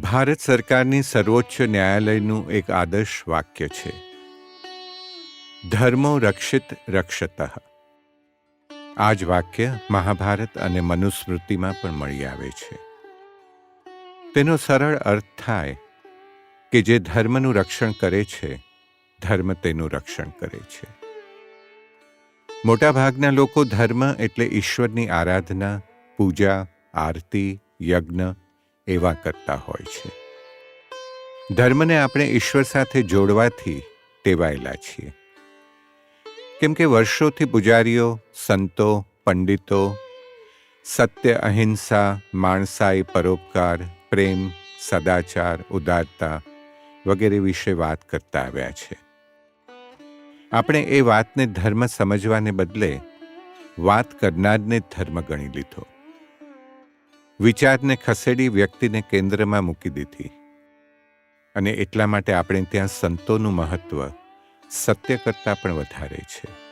ભારત સરકારની સર્વોચ્ચ ન્યાયાલયનું એક આદર્શ વાક્ય છે. ધર્મો રક્ષિત રક્ષત. આ જ વાક્ય મહાભારત અને મનુસ્મૃતિમાં પણ મળી આવે છે. તેનો સરળ અર્થ થાય કે જે ધર્મનું રક્ષણ કરે છે, ધર્મ તેનું રક્ષણ કરે છે. મોટાભાગના લોકો ધર્મ એટલે ઈશ્વરની આરાધના, પૂજા, આરતી, યજ્ઞ એવા કરતા હોય છે. ધર્મને આપણે ઈશ્વર સાથે જોડવાથી ટેવાયેલા છીએ. કેમ કે વર્ષોથી પૂજારીઓ, સંતો, પંડિતો, સત્ય, અહિંસા, માણસાઈ, પરોપકાર, પ્રેમ, સદાચાર, ઉદારતા વગેરે વિશે વાત કરતા આવ્યા છે. આપણે એ વાતને ધર્મ સમજવાને બદલે વાત કરનારને ધર્મ ગણી લીધો. વિચારને ખસેડી વ્યક્તિને કેન્દ્રમાં મૂકી દીધી. અને એટલા માટે આપણે ત્યાં સંતોનું મહત્વ, સત્ય કરતાં પણ વધારે છે.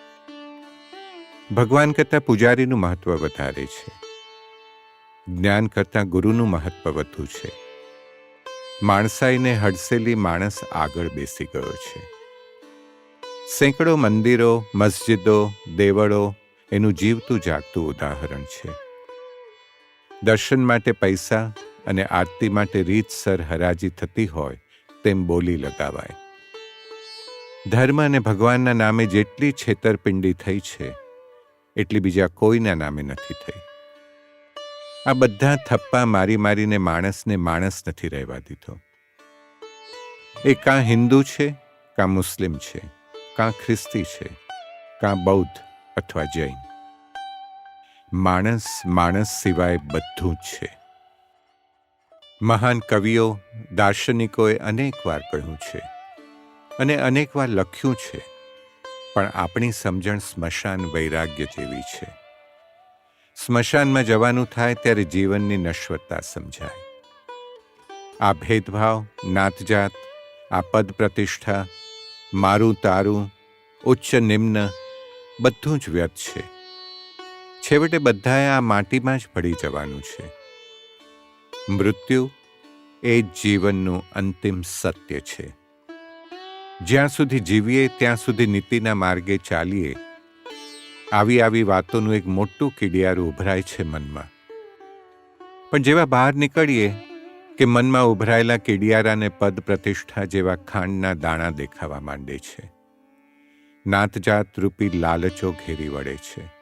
ભગવાન કરતાં પૂજારીનું મહત્વ વધારે છે. જ્ઞાન કરતાં ગુરુનું મહત્વ વધુ છે. માણસાઈને હડસેલી માણસ આગળ બેસી ગયો છે. સેંકડો મંદિરો, મસ્જિદો, દેવળો, એનું જીવતું જાગતું ઉદાહરણ છે. દર્શન માટે પૈસા અને આરતી માટે રીતસર હરાજી થતી હોય તેમ બોલી લગાવાય. ધર્મ અને ભગવાનના નામે જેટલી છેતરપિંડી થઈ છે, એટલી બીજા કોઈના નામે નથી થઈ. આ બધા થપ્પા મારી મારીને માણસને માણસ નથી રહેવા દીધો. એ કાં હિન્દુ છે, કાં મુસ્લિમ છે, કાં ખ્રિસ્તી છે, કાં બૌદ્ધ અથવા જૈન. માણસ માણસ સિવાય બધું જ છે. મહાન કવિઓ, દાર્શનિકોએ અનેકવાર કહ્યું છે અને અનેકવાર લખ્યું છે, પણ આપણી સમજણ સ્મશાન વૈરાગ્ય જેવી છે. સ્મશાનમાં જવાનું થાય ત્યારે જીવનની નશ્વરતા સમજાય. આ ભેદભાવ, નાતજાત, આ પદ પ્રતિષ્ઠા મારું તારું, ઉચ્ચ નિમ્ન, બધું જ વ્યર્થ છે. છેવટે બધાએ આ માટીમાં જ પડી જવાનું છે. મૃત્યુ એ જીવનનું અંતિમ સત્ય છે. જ્યાં સુધી જીવીએ, ત્યાં સુધી નીતિના માર્ગે ચાલીએ, આવી આવી વાતોનું એક મોટું કીડિયારું ઉભરાય છે મનમાં. પણ જેવા બહાર નીકળીએ કે મનમાં ઉભરાયેલા કીડિયારાને પદ પ્રતિષ્ઠા જેવા ખાંડના દાણા દેખાવા માંડે છે. નાતજાત રૂપી લાલચો ઘેરી વળે છે.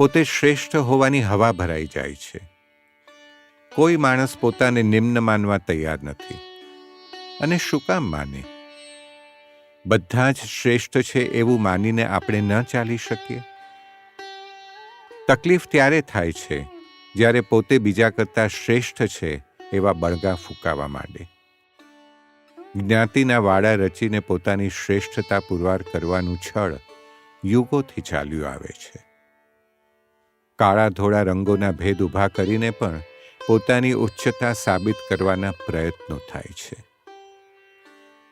પોતે શ્રેષ્ઠ હોવાની હવા ભરાઈ જાય છે. કોઈ માણસ પોતાને નિમ્ન માનવા તૈયાર નથી. અને શું કામ માને? બધા જ શ્રેષ્ઠ છે એવું માનીને આપણે ન ચાલી શકીએ? તકલીફ ત્યારે થાય છે જ્યારે પોતે બીજા કરતાં શ્રેષ્ઠ છે એવા બળગા ફૂંકાવા માંડે. જ્ઞાતિના વાડા રચીને પોતાની શ્રેષ્ઠતા પુરવાર કરવાનું છળ યુગોથી ચાલ્યું આવે છે. કાળા ધોળા રંગોના ભેદ ઊભા કરીને પણ પોતાની ઉચ્ચતા સાબિત કરવાના પ્રયત્નો થાય છે.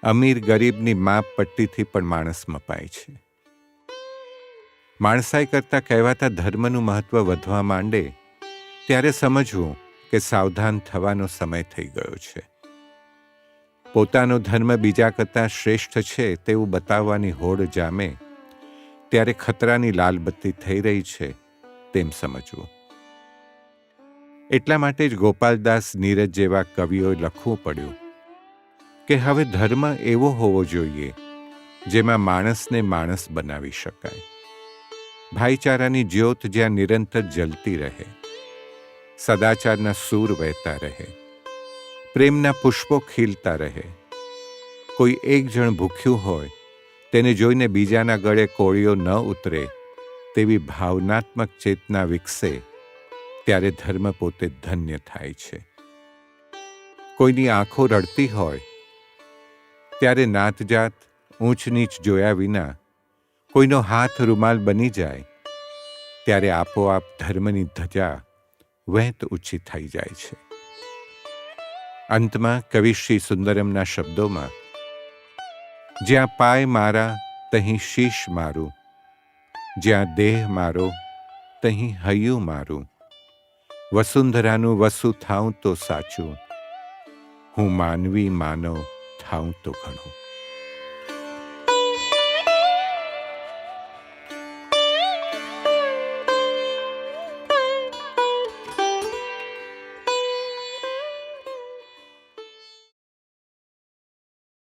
અમીર ગરીબની માપ પટ્ટીથી પણ માણસ મપાય છે. માણસાઈ કરતાં કહેવાતા ધર્મનું મહત્વ વધવા માંડે, ત્યારે સમજવું કે સાવધાન થવાનો સમય થઈ ગયો છે. પોતાનો ધર્મ બીજા કરતાં શ્રેષ્ઠ છે તેવું બતાવવાની હોડ જામે, ત્યારે ખતરાની લાલબત્તી થઈ રહી છે તેમ સમજવું. એટલા માટે જ ગોપાલદાસ નીરજ જેવા કવિઓએ લખવું પડ્યું કે હવે ધર્મ એવો હોવો જોઈએ જેમાં માણસને માણસ બનાવી શકાય. ભાઈચારાની જ્યોત જ્યાં નિરંતર જલતી રહે, સદાચારના સૂર વહેતા રહે, પ્રેમના પુષ્પો ખીલતા રહે, કોઈ એક જણ ભૂખ્યું હોય તેને જોઈને બીજાના ગળે કોળીઓ ન ઉતરે તેવી ભાવનાત્મક ચેતના વિકસે, ત્યારે ધર્મ પોતે ધન્ય થાય છે. કોઈની આંખો રડતી હોય, ત્યારે નાતજાત ઊંચ નીચ જોયા વિના કોઈનો હાથ રૂમાલ બની જાય, ત્યારે આપોઆપ ધર્મની ધજા વહેત ઊંચી થઈ જાય છે. અંતમાં કવિ શ્રી સુંદરમના શબ્દોમાં, જ્યાં પાય મારા, તહીં શીશ મારું જ્યાં દેહ મારો, તહીં હૈયું મારું. વસુંધરાનું વસુ થાઉં તો સાચું, હું માનવી માનવ થાઉં તો ઘણું.